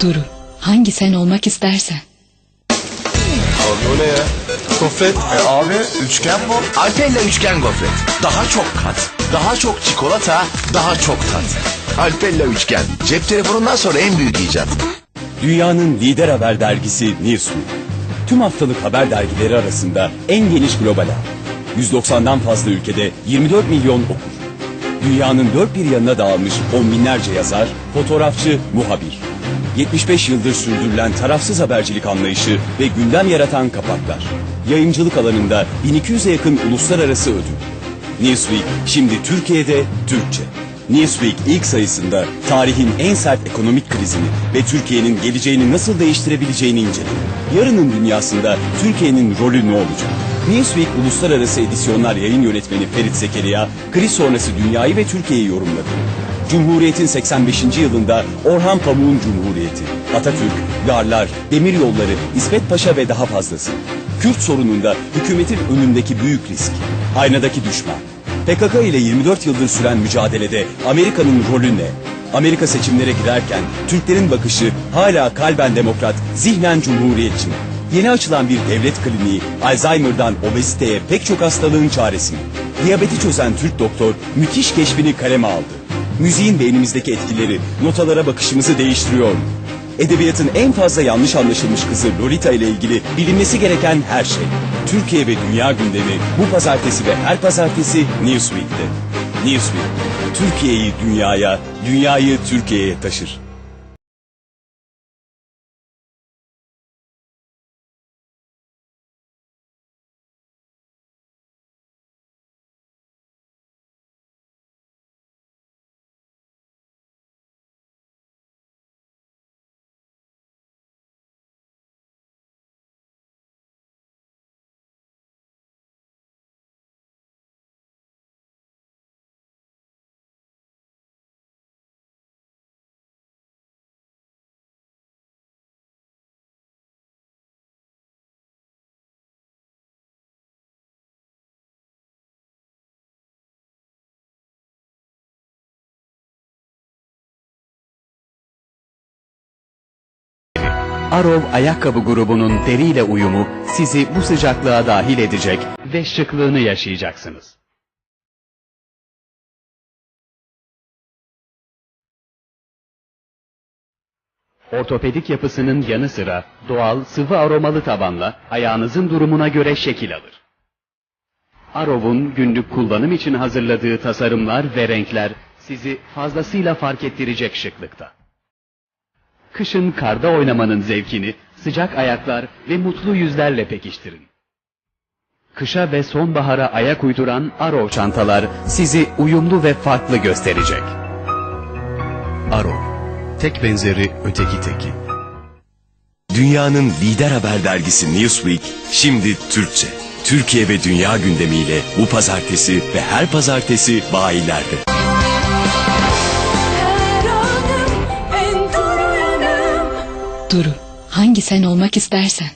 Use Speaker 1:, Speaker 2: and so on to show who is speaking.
Speaker 1: Duru, hangi sen olmak istersen.
Speaker 2: Abi o ne ya? Gofret.
Speaker 3: E abi üçgen bu.
Speaker 4: Alpella üçgen gofret. Daha çok kat, daha çok çikolata, daha çok tat. Alpella üçgen. Cep telefonundan sonra en büyük icat.
Speaker 5: Dünyanın lider haber dergisi Newsweek. Tüm haftalık haber dergileri arasında en geniş global ağ. 190'dan fazla ülkede 24 milyon okur. Dünyanın dört bir yanına dağılmış on binlerce yazar, fotoğrafçı, muhabir. 75 yıldır sürdürülen tarafsız habercilik anlayışı ve gündem yaratan kapaklar. Yayıncılık alanında 1200'e yakın uluslararası ödül. Newsweek şimdi Türkiye'de Türkçe. Newsweek ilk sayısında tarihin en sert ekonomik krizini ve Türkiye'nin geleceğini nasıl değiştirebileceğini inceledi. Yarının dünyasında Türkiye'nin rolü ne olacak? Newsweek Uluslararası Edisyonlar Yayın Yönetmeni Ferit Zekeriya, kriz sonrası dünyayı ve Türkiye'yi yorumladı. Cumhuriyet'in 85. yılında Orhan Pamuk'un Cumhuriyeti, Atatürk, garlar, demir yolları, İsmet Paşa ve daha fazlası. Kürt sorununda hükümetin önündeki büyük risk, aynadaki düşman. PKK ile 24 yıldır süren mücadelede Amerika'nın rolü ne? Amerika seçimlere girerken Türklerin bakışı hala kalben demokrat, zihnen cumhuriyetçi mi? Yeni açılan bir devlet kliniği Alzheimer'dan obeziteye pek çok hastalığın çaresi mi? Diyabeti çözen Türk doktor müthiş keşfini kaleme aldı. Müziğin beynimizdeki etkileri notalara bakışımızı değiştiriyor? Edebiyatın en fazla yanlış anlaşılmış kızı Lolita ile ilgili bilinmesi gereken her şey. Türkiye ve dünya gündemi bu pazartesi ve her pazartesi Newsweek'te. Newsweek, Türkiye'yi dünyaya, dünyayı Türkiye'ye taşır.
Speaker 6: Arov ayakkabı grubunun deriyle uyumu sizi bu sıcaklığa dahil edecek ve şıklığını yaşayacaksınız. Ortopedik yapısının yanı sıra doğal sıvı aromalı tabanla ayağınızın durumuna göre şekil alır. Arov'un günlük kullanım için hazırladığı tasarımlar ve renkler sizi fazlasıyla fark ettirecek şıklıkta. Kışın karda oynamanın zevkini sıcak ayaklar ve mutlu yüzlerle pekiştirin. Kışa ve sonbahara ayak uyduran Arrow çantalar sizi uyumlu ve farklı gösterecek.
Speaker 7: Aro. Tek benzeri öteki teki.
Speaker 4: Dünyanın lider haber dergisi Newsweek şimdi Türkçe. Türkiye ve dünya gündemiyle bu pazartesi ve her pazartesi bayilerde.
Speaker 1: Duru, hangi sen olmak istersen.